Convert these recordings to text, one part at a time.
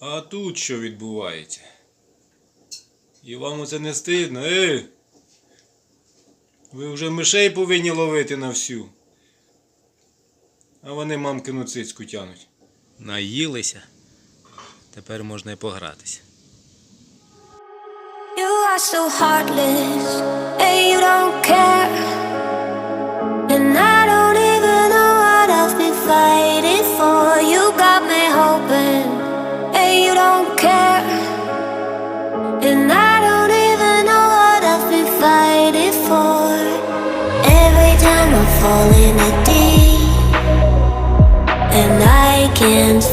А тут що відбувається? І вам оце не стидно, е? Ви вже мишей повинні ловити на всю. А вони мамкину цицьку тянуть. Наїлися. Тепер можна і погратися. You are so heartless, and you don't care. And I don't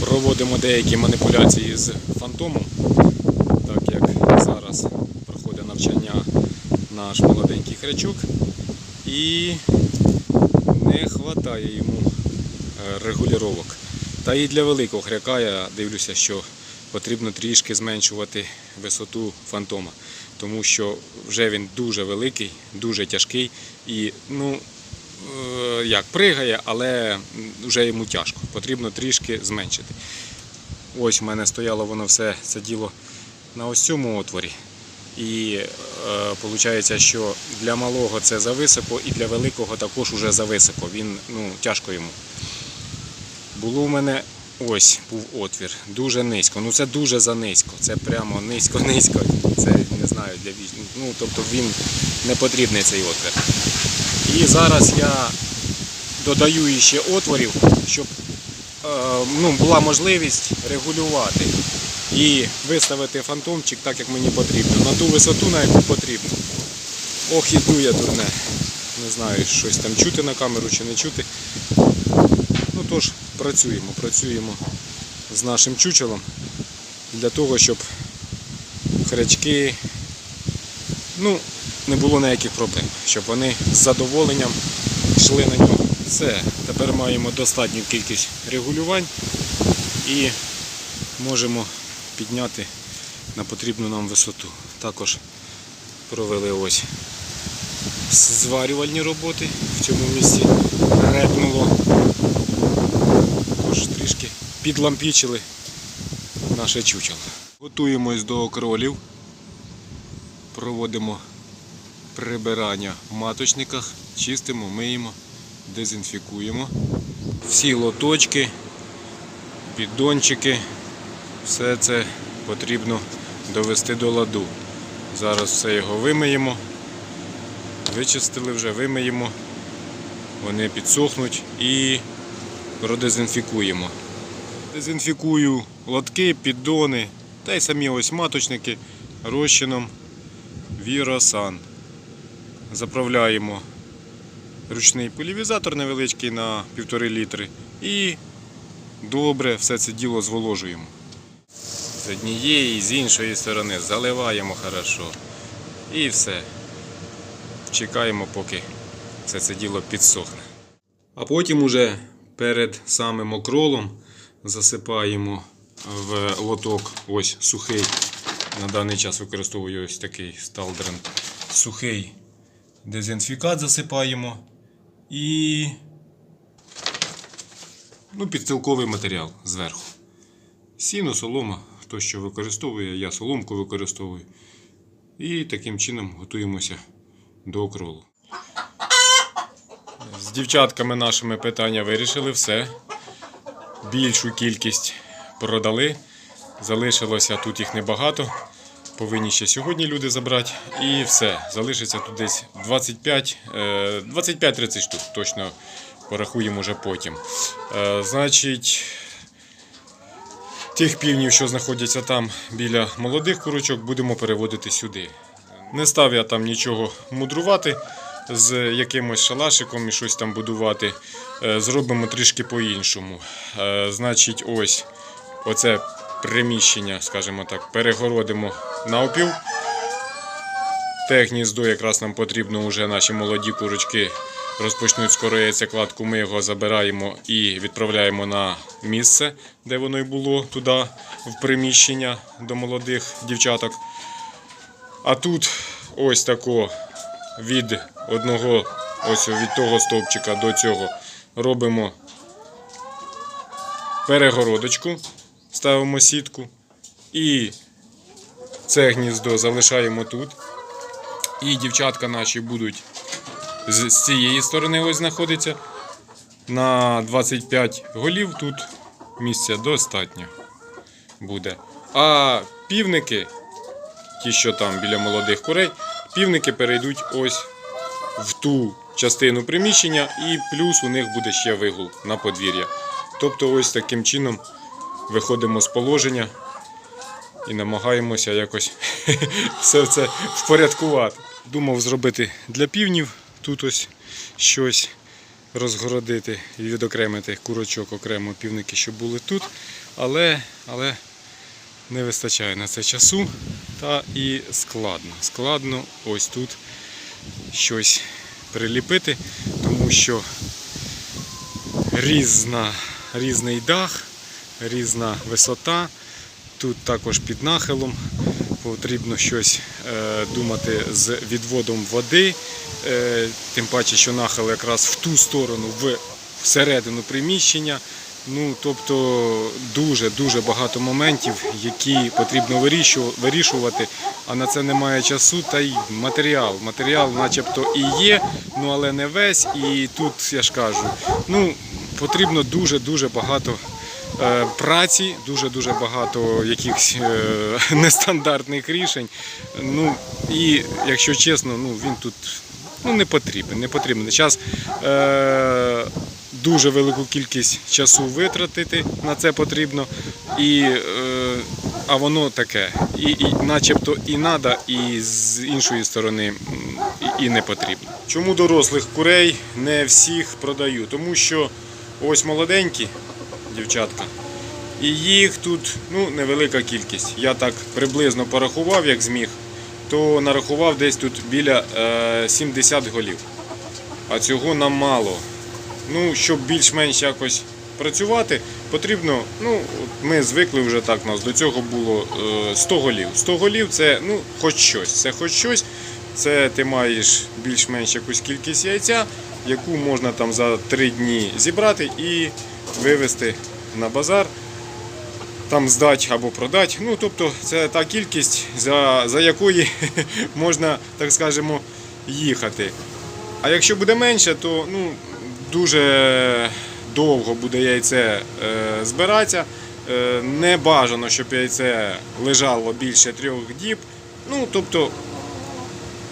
Проводимо деякі маніпуляції з фантомом, так як зараз проходить навчання наш молоденький хрячок і не вистачає йому е, регулювання. Та і для великого хряка я дивлюся, що потрібно трішки зменшувати висоту фантома, тому що вже він дуже великий, дуже тяжкий і ну. Е, Як пригає, але вже йому тяжко. Потрібно трішки зменшити. Ось у мене стояло воно все це діло на ось цьому отворі. І виходить, що для малого це зависоко, і для великого також уже зависоко. Він ну, тяжко йому. Було у мене ось був отвір, дуже низько. Ну це дуже занизько. Це прямо низько-низько. Це не знаю для. Ну тобто він не потрібний цей отвір. І зараз я додаю ще отворів, щоб е, ну, була можливість регулювати і виставити фантомчик так, як мені потрібно, на ту висоту, на яку потрібно. Ох, іду я дурне. Не знаю, щось там чути на камеру чи не чути. Ну тож, працюємо, працюємо з нашим чучелом для того, щоб хрячки ну, не було ніяких проблем, щоб вони з задоволенням йшли на нього. Все, тепер маємо достатню кількість регулювань і можемо підняти на потрібну нам висоту. Також провели ось зварювальні роботи в цьому місці репнуло. Тож трішки підлампічили наше чучело. Готуємось до окролів. Проводимо прибирання в маточниках, чистимо, миємо, дезінфікуємо. Всі лоточки, піддончики, все це потрібно довести до ладу. Зараз все його вимиємо. Вичистили вже, вимиємо. Вони підсохнуть і продезінфікуємо. Дезінфікую лотки, піддони та й самі ось маточники розчином Віросан. Заправляємо ручний полівізатор невеличкий на 1,5 літри і добре все це діло зволожуємо. З однієї з іншої сторони заливаємо хорошо. І все. Чекаємо, поки все це діло підсохне. А потім уже перед самим окролом засипаємо в лоток ось сухий. На даний час використовую ось такий сталдрен сухий дезінфікат засипаємо і ну, підстилковий матеріал зверху. Сіно, солома, хто що використовує, я соломку використовую. І таким чином готуємося до окролу. З дівчатками нашими питання вирішили все. Більшу кількість продали. Залишилося тут їх небагато. Повинні ще сьогодні люди забрати. І все. Залишиться тут десь 25, е, 25-30 штук. Точно порахуємо вже потім. Е, Значить, тих півнів, що знаходяться там біля молодих курочок, будемо переводити сюди. Не став я там нічого мудрувати з якимось шалашиком і щось там будувати. Е, Зробимо трішки по-іншому. Значить, ось оце приміщення, скажімо так, перегородимо навпіл. Те гніздо якраз нам потрібно вже наші молоді курочки розпочнуть скоро яйцекладку. Ми його забираємо і відправляємо на місце, де воно й було, туди, в приміщення до молодих дівчаток. А тут ось тако від одного, ось від того стовпчика до цього робимо перегородочку, ставимо сітку і це гніздо залишаємо тут. І дівчатка наші будуть з, цієї сторони ось знаходиться. На 25 голів тут місця достатньо буде. А півники, ті, що там біля молодих курей, півники перейдуть ось в ту частину приміщення, і плюс у них буде ще вигул на подвір'я. Тобто, ось таким чином виходимо з положення і намагаємося якось все це впорядкувати. Думав зробити для півнів тут ось щось розгородити і відокремити курочок окремо півники, щоб були тут. Але, але не вистачає на це часу та і складно. Складно ось тут щось приліпити, тому що різна, різний дах, різна висота. Тут також під нахилом потрібно щось е, думати з відводом води. Е, тим паче, що нахил якраз в ту сторону, в всередину приміщення. Ну, тобто дуже-дуже багато моментів, які потрібно вирішувати, а на це немає часу, та й матеріал. Матеріал начебто і є, ну але не весь. І тут я ж кажу, ну потрібно дуже-дуже багато праці, дуже-дуже багато якихось е, нестандартних рішень. Ну і якщо чесно, ну він тут ну, не потрібен. Не потрібен. Час е, дуже велику кількість часу витратити на це потрібно. І, е, а воно таке. І, і начебто і треба, і з іншої сторони і, і не потрібно. Чому дорослих курей не всіх продаю? Тому що ось молоденькі дівчатка. І їх тут ну, невелика кількість. Я так приблизно порахував, як зміг, то нарахував десь тут біля е, 70 голів. А цього нам мало. Ну, щоб більш-менш якось працювати, потрібно, ну, ми звикли вже так, у нас до цього було е, 100 голів. 100 голів це ну, хоч щось. Це хоч щось. Це ти маєш більш-менш якусь кількість яйця, яку можна там за 3 дні зібрати і вивезти на базар там здати або продати. Ну, тобто це та кількість, за, за якої можна, так скажемо, їхати. А якщо буде менше, то ну, дуже довго буде яйце е, збиратися. Е, не бажано, щоб яйце лежало більше трьох діб. Ну, тобто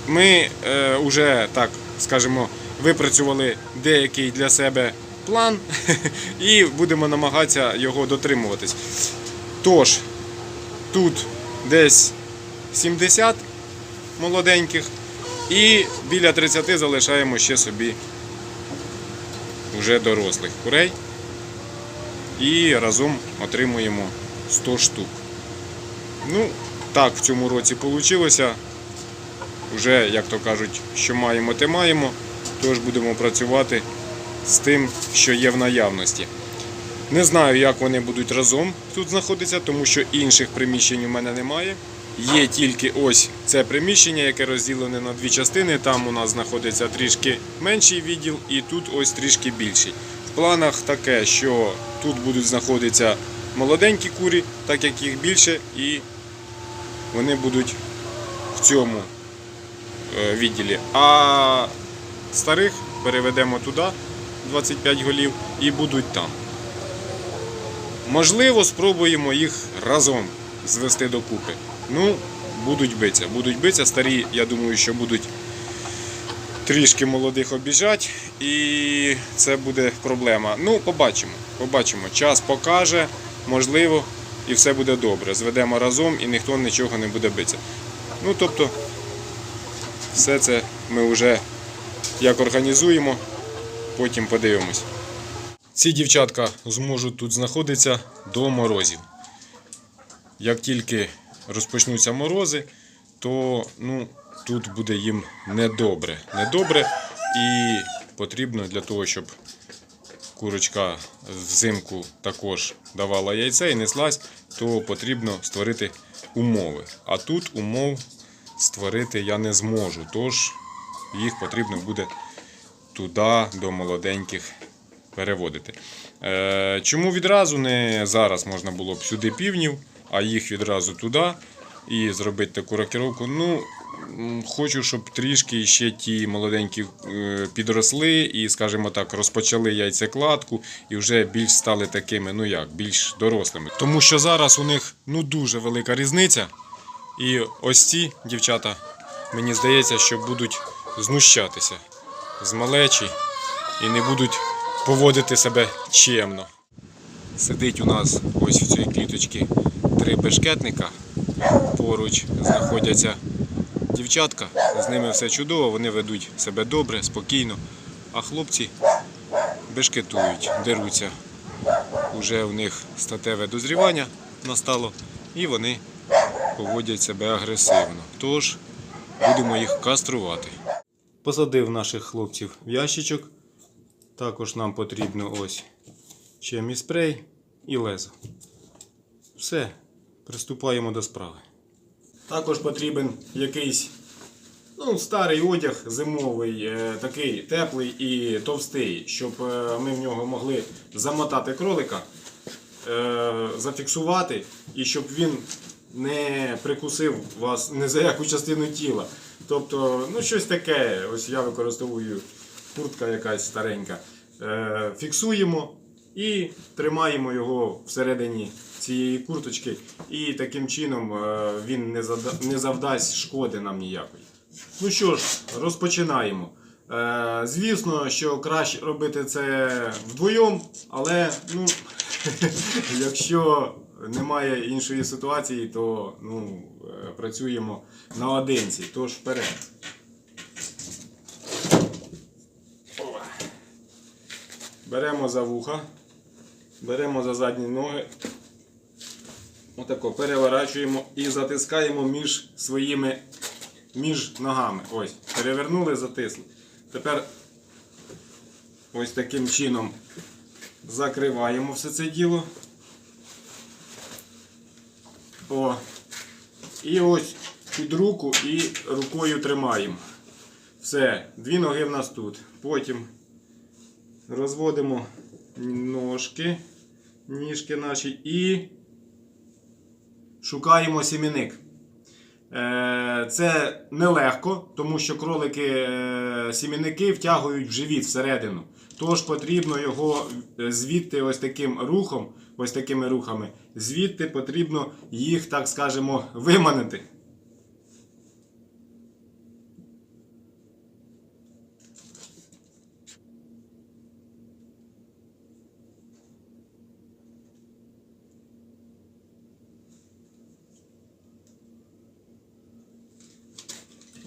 ми е, вже так скажемо, випрацювали деякий для себе план і будемо намагатися його дотримуватись. Тож, тут десь 70 молоденьких і біля 30 залишаємо ще собі вже дорослих курей. І разом отримуємо 100 штук. Ну, так в цьому році вийшло. Вже, як то кажуть, що маємо, те маємо. Тож будемо працювати з тим, що є в наявності. Не знаю, як вони будуть разом тут знаходитися, тому що інших приміщень у мене немає. Є тільки ось це приміщення, яке розділене на дві частини. Там у нас знаходиться трішки менший відділ і тут ось трішки більший. В планах таке, що тут будуть знаходитися молоденькі курі, так як їх більше, і вони будуть в цьому е, відділі. А старих переведемо туди, 25 голів, і будуть там. Можливо, спробуємо їх разом звести докупи. Ну, будуть битися. Будуть битися. Старі, я думаю, що будуть трішки молодих обіжати, і це буде проблема. Ну, побачимо. Побачимо. Час покаже, можливо, і все буде добре. Зведемо разом і ніхто нічого не буде битися. Ну, тобто, все це ми вже як організуємо, потім подивимось. Ці дівчатка зможуть тут знаходитися до морозів. як тільки розпочнуться морози, то ну, тут буде їм недобре. Недобре і потрібно для того, щоб курочка взимку також давала яйце і неслась, то потрібно створити умови. А тут умов створити я не зможу. Тож їх потрібно буде туди до молоденьких переводити. Е, чому відразу не зараз можна було б сюди півнів, а їх відразу туди і зробити таку рокіровку? Ну, хочу, щоб трішки ще ті молоденькі е, підросли і, скажімо так, розпочали яйцекладку і вже більш стали такими, ну як, більш дорослими. Тому що зараз у них ну дуже велика різниця. І ось ці дівчата, мені здається, що будуть знущатися з малечі і не будуть поводити себе чемно. Сидить у нас ось в цій кліточці три бешкетника. Поруч знаходяться дівчатка, з ними все чудово, вони ведуть себе добре, спокійно. А хлопці бешкетують, деруться. Уже у них статеве дозрівання настало, і вони поводять себе агресивно. Тож будемо їх каструвати. Посадив наших хлопців в ящичок. Також нам потрібно ось чемі спрей і лезо. Все, приступаємо до справи. Також потрібен якийсь ну, старий одяг зимовий, е, такий теплий і товстий, щоб е, ми в нього могли замотати кролика, е, зафіксувати і щоб він не прикусив вас не за яку частину тіла. Тобто, ну щось таке, ось я використовую куртка якась старенька. Е, фіксуємо і тримаємо його всередині цієї курточки, і таким чином е, він не, зада- не завдасть шкоди нам ніякої. Ну що ж, розпочинаємо. Е, звісно, що краще робити це вдвоєм, але ну, якщо немає іншої ситуації, то ну, е, працюємо наодинці. Тож вперед. Беремо за вуха, беремо за задні ноги. Отако переворачуємо і затискаємо між своїми між ногами. Ось, перевернули, затисли. Тепер ось таким чином закриваємо все це діло. О. І ось під руку і рукою тримаємо. Все, дві ноги в нас тут. Потім розводимо ножки, ніжки наші і шукаємо сіміник. Е, Це нелегко, тому що кролики е, сімінники втягують в живіт всередину. Тож потрібно його е, звідти ось таким рухом, ось такими рухами, звідти потрібно їх, так скажемо, виманити.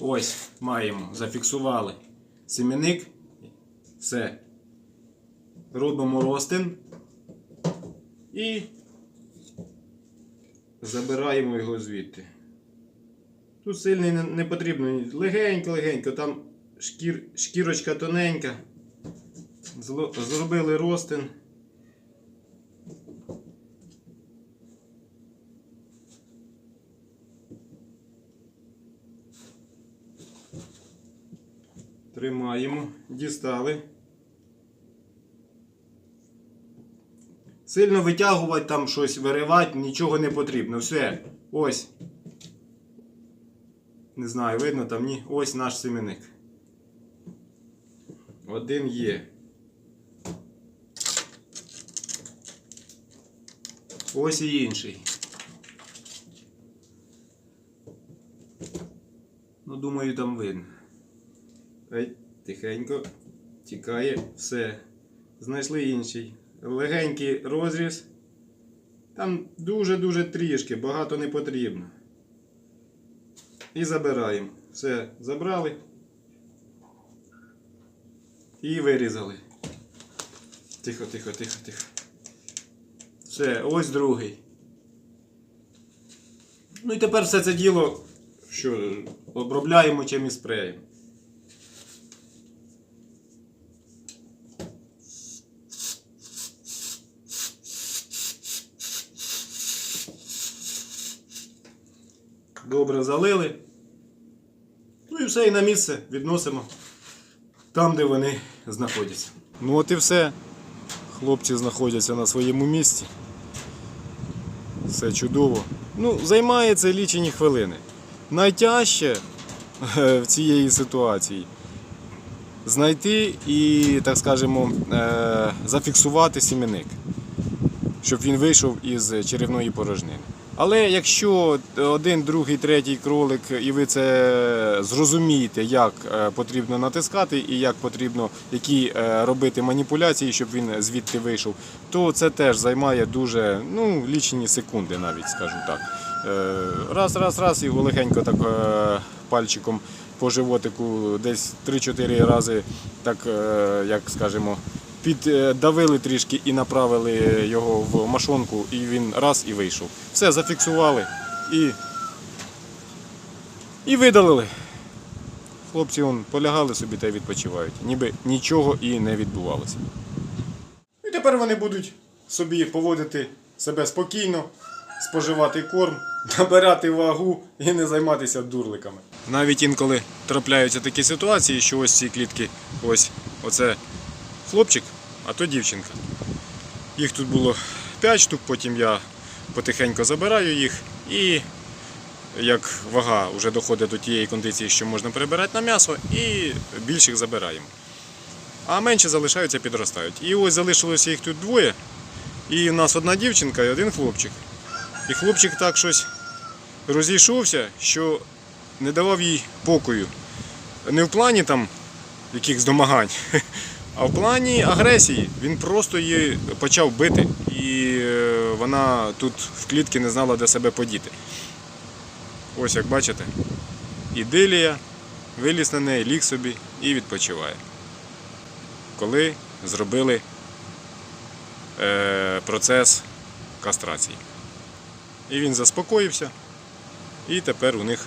Ось маємо, зафіксували сімінник. Все. Робимо розтин і забираємо його звідти. Тут сильний не, потрібно. Легенько-легенько, там шкір, шкірочка тоненька. Зробили розтин. Тримаємо, дістали. Сильно витягувати там щось, виривати, нічого не потрібно. Все. Ось. Не знаю, видно там ні. Ось наш семенник. Один є. Ось і інший. Ну, думаю, там видно. Ай, тихенько. Тікає. Все. Знайшли інший. Легенький розріз. Там дуже-дуже трішки, багато не потрібно. І забираємо. Все, забрали. І вирізали. Тихо, тихо, тихо, тихо. Все, ось другий. Ну і тепер все це діло, що обробляємо чимось спреєм. Добре залили. Ну і все, і на місце відносимо там, де вони знаходяться. Ну от і все. Хлопці знаходяться на своєму місці. Все чудово. Ну, займає це лічені хвилини. Найтяжче е, в цієї ситуації знайти і, так скажемо, е, зафіксувати сім'яник, щоб він вийшов із черевної порожнини. Але якщо один, другий, третій кролик, і ви це зрозумієте, як е, потрібно натискати і як потрібно які е, робити маніпуляції, щоб він звідти вийшов, то це теж займає дуже ну, лічені секунди, навіть скажу так. Е, Раз, раз, раз, його легенько так пальчиком по животику десь 3-4 рази, так як скажемо, піддавили трішки і направили його в машонку, і він раз і вийшов. Все, зафіксували і, і видалили. Хлопці он, полягали собі та й відпочивають, ніби нічого і не відбувалося. І тепер вони будуть собі поводити себе спокійно, споживати корм, набирати вагу і не займатися дурликами. Навіть інколи трапляються такі ситуації, що ось ці клітки, ось оце хлопчик, а то дівчинка. Їх тут було 5 штук, потім я потихеньку забираю їх і як вага вже доходить до тієї кондиції, що можна перебирати на м'ясо, і більших забираємо. А менші залишаються, підростають. І ось залишилося їх тут двоє. І в нас одна дівчинка і один хлопчик. І хлопчик так щось розійшовся, що не давав їй покою. Не в плані там якихось домагань, а в плані агресії. Він просто її почав бити, і е, вона тут в клітці не знала, де себе подіти. Ось як бачите, ідилія, виліз на неї, ліг собі і відпочиває. Коли зробили е, процес кастрації. І він заспокоївся, і тепер у них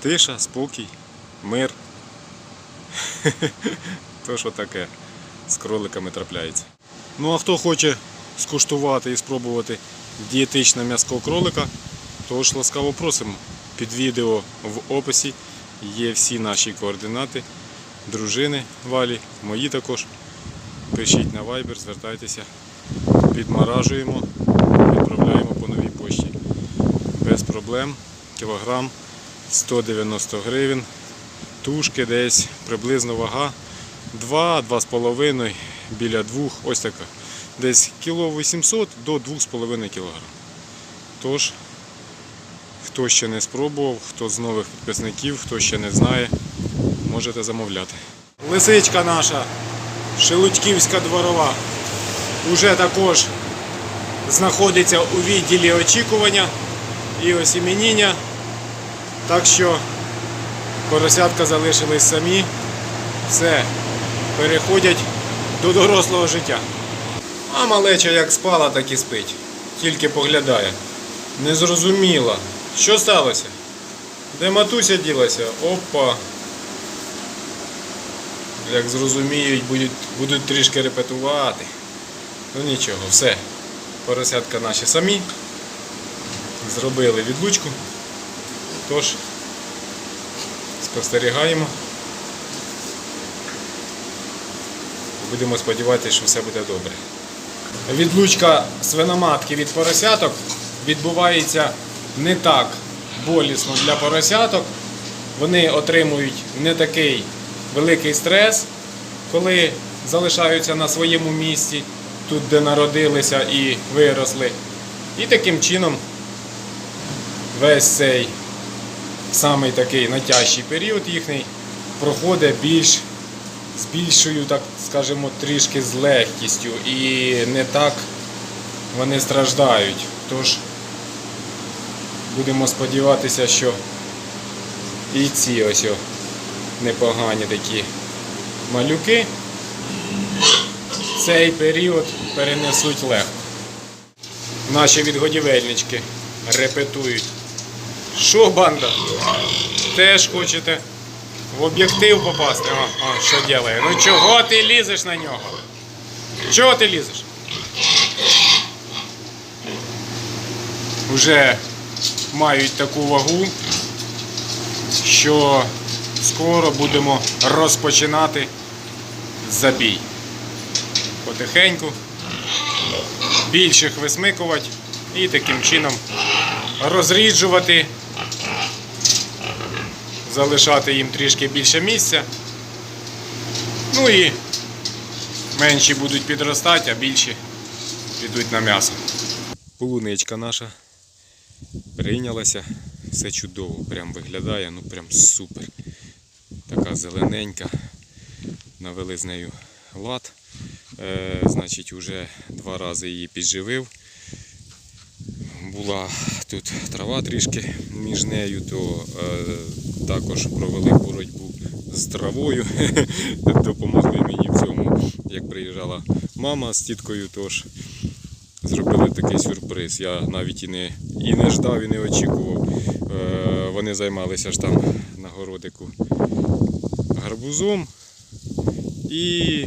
тиша, спокій, мир. То що таке з кроликами трапляється. Ну а хто хоче скуштувати і спробувати дієтичне м'яско кролика, то ж ласкаво просимо. Під відео в описі є всі наші координати, дружини Валі, мої також. Пишіть на Viber, звертайтеся, підмаражуємо, відправляємо по новій пошті. Без проблем. Кілограм 190 гривень. Тушки десь приблизно вага 2-2,5 біля 2, ось така. Десь кіло 800 до 2,5 кг. Тож, хто ще не спробував, хто з нових підписників, хто ще не знає, можете замовляти. Лисичка наша, Шелудьківська дворова, уже також знаходиться у відділі очікування і осімініння. Так що поросятка залишились самі. Все, переходять до дорослого життя. А малеча як спала, так і спить. Тільки поглядає. Не зрозуміла. Що сталося? Де матуся ділася? Опа. Як зрозуміють, будуть, будуть трішки репетувати. Ну нічого, все. Поросятка наші самі. Зробили відлучку. Тож, спостерігаємо. Будемо сподіватися, що все буде добре. Відлучка свиноматки від поросяток відбувається не так болісно для поросяток. Вони отримують не такий великий стрес, коли залишаються на своєму місці, тут де народилися і виросли. І таким чином весь цей самий такий найтяжчий період їхній проходить більш з більшою, так скажемо, трішки з легкістю і не так вони страждають. Тож будемо сподіватися, що і ці ось непогані такі малюки цей період перенесуть легко. Наші відгодівельнички репетують Що, банда? Теж хочете в об'єктив попасти? О, о, що ділає? Ну чого ти лізеш на нього? Чого ти лізеш? Уже мають таку вагу, що скоро будемо розпочинати забій. Потихеньку, більших висмикувати і таким чином розріджувати, залишати їм трішки більше місця. Ну і менші будуть підростати, а більші підуть на м'ясо. Полуничка наша прийнялася, все чудово, прям виглядає, ну прям супер. Така зелененька. Навели з нею лад. Е, значить, вже два рази її підживив. Була тут трава трішки між нею, то е, також провели боротьбу з травою. Допомогли мені в цьому, як приїжджала мама з тіткою, тож зробили такий сюрприз. Я навіть і не, і не ждав, і не очікував. Е, вони займалися ж там на городику гарбузом. І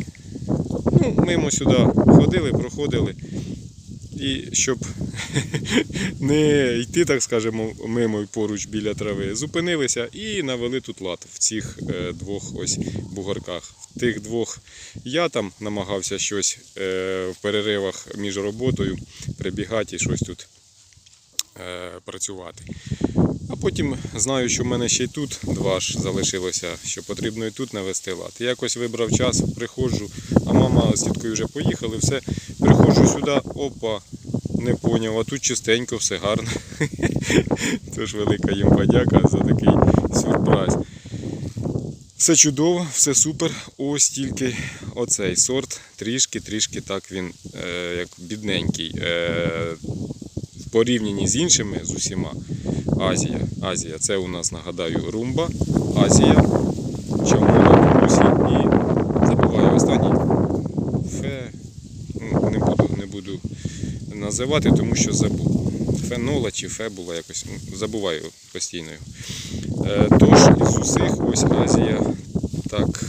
ну, мимо сюди ходили, проходили. І щоб не йти, так скажемо, мимо і поруч біля трави, зупинилися і навели тут лад в цих е, двох ось бугорках. В тих двох я там намагався щось е, в переривах між роботою прибігати і щось тут працювати. А потім знаю, що в мене ще й тут два ж залишилося, що потрібно і тут навести лад. Якось вибрав час, приходжу, а мама з тіткою вже поїхали, все, приходжу сюди, опа, не поняв, а тут чистенько, все гарно. Тож велика їм подяка за такий сюрприз. Все чудово, все супер. Ось тільки оцей сорт, трішки-трішки так він е, як бідненький. Е, порівнянні з іншими, з усіма, Азія. Азія це у нас, нагадаю, румба, Азія, Чамола, Русі і забуваю останній. Фе. ну, Не буду, не буду називати, тому що забув. Фенола чи фе була якось, ну, забуваю постійно. його. Е, Тож із усіх ось Азія так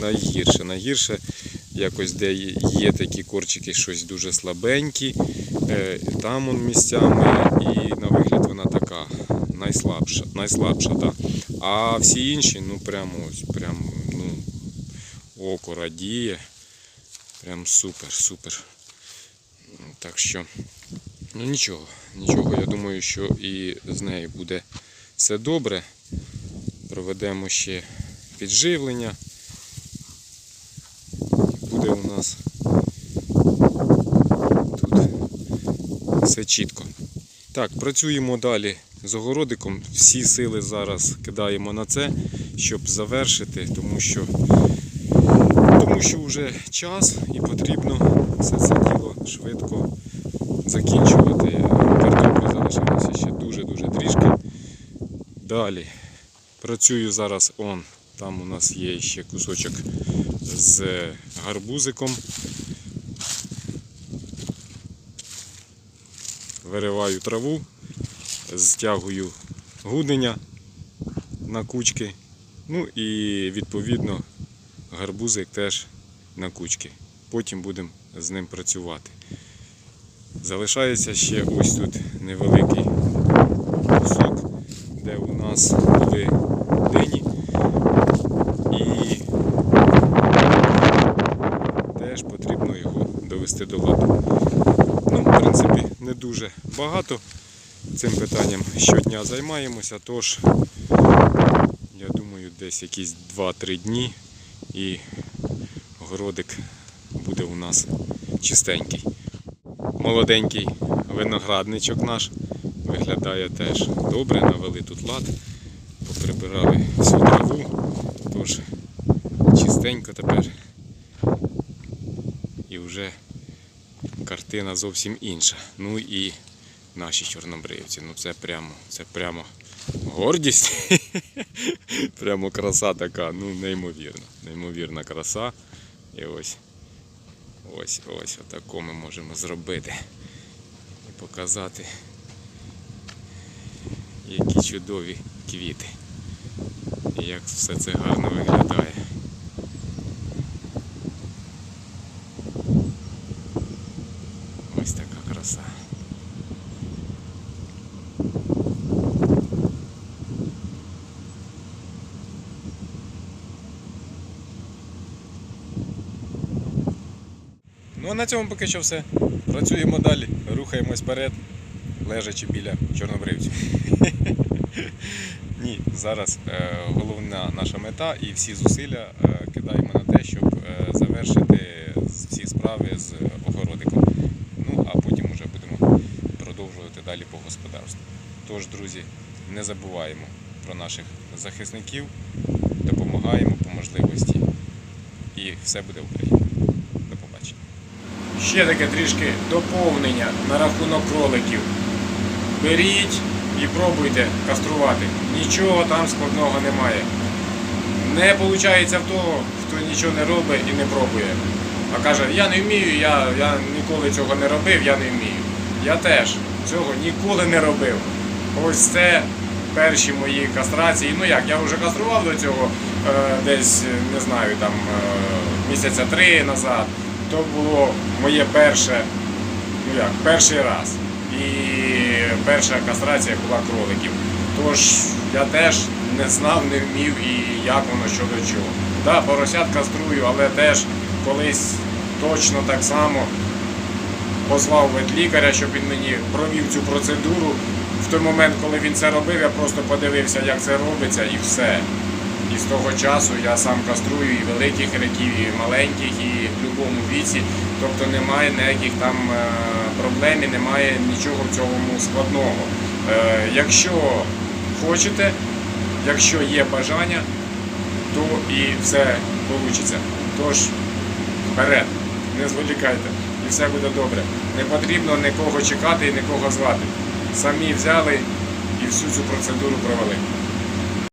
найгірше. Найгірше якось де є такі корчики, щось дуже слабенькі. Е, Там он місцями, і на вигляд вона така найслабша. найслабша да. А всі інші, ну прямо ось, прям, ну, око радіє. Прям супер, супер. Так що, ну нічого, нічого. Я думаю, що і з нею буде все добре. Проведемо ще підживлення. Буде у нас тут все чітко. Так, працюємо далі з огородиком. Всі сили зараз кидаємо на це, щоб завершити, тому що, тому що вже час і потрібно все це діло швидко закінчувати. Картоплі залишилося ще дуже-дуже трішки. Далі працюю зараз он. Там у нас є ще кусочок з гарбузиком. Вириваю траву, стягую гудення на кучки. Ну і відповідно гарбузик теж на кучки. Потім будемо з ним працювати. Залишається ще ось тут невеликий кусок, де у нас були дині. І теж потрібно його довести до ладу. Ну, в принципі, не дуже багато цим питанням щодня займаємося, тож я думаю, десь якісь 2-3 дні і городик буде у нас чистенький. Молоденький виноградничок наш виглядає теж добре, навели тут лад, поприбирали всю траву, тож чистенько тепер. І вже картина зовсім інша. Ну і наші чорнобривці. Ну це прямо, це прямо гордість. прямо краса така, ну неймовірна. Неймовірна краса. І ось ось ось отако ми можемо зробити. І показати Які чудові квіти. І як все це гарно виглядає. Ось така краса. Ну а на цьому поки що все. Працюємо далі, рухаємось вперед, лежачи біля чорнобривців. Ні, зараз е, головна наша мета і всі зусилля е, кидаємо на те, щоб е, завершити всі справи з огородиком. Ну а потім вже будемо продовжувати далі по господарству. Тож, друзі, не забуваємо про наших захисників, допомагаємо по можливості. І все буде Україна. Ще таке трішки доповнення на рахунок кроликів. Беріть і пробуйте каструвати. Нічого там складного немає. Не виходить в того, хто нічого не робить і не пробує. А каже, я не вмію, я, я ніколи цього не робив, я не вмію. Я теж цього ніколи не робив. Ось це перші мої кастрації. Ну як, я вже кастрував до цього е, десь, не знаю, там е, місяця три назад. То було моє перше, ну як, перший раз. І перша кастрація була кроликів. Тож я теж не знав, не вмів і як воно що до чого. Да, поросят каструю, але теж колись точно так само позвав ветлікаря, щоб він мені провів цю процедуру. В той момент, коли він це робив, я просто подивився, як це робиться, і все. І з того часу я сам каструю і великих раків, і маленьких, і в будь-якому віці. Тобто немає ніяких там е, проблем, і немає нічого в цьому складного. Е, Якщо хочете, якщо є бажання, то і все вийде. Тож вперед, не зволікайте, і все буде добре. Не потрібно нікого чекати і нікого звати. Самі взяли і всю цю процедуру провели.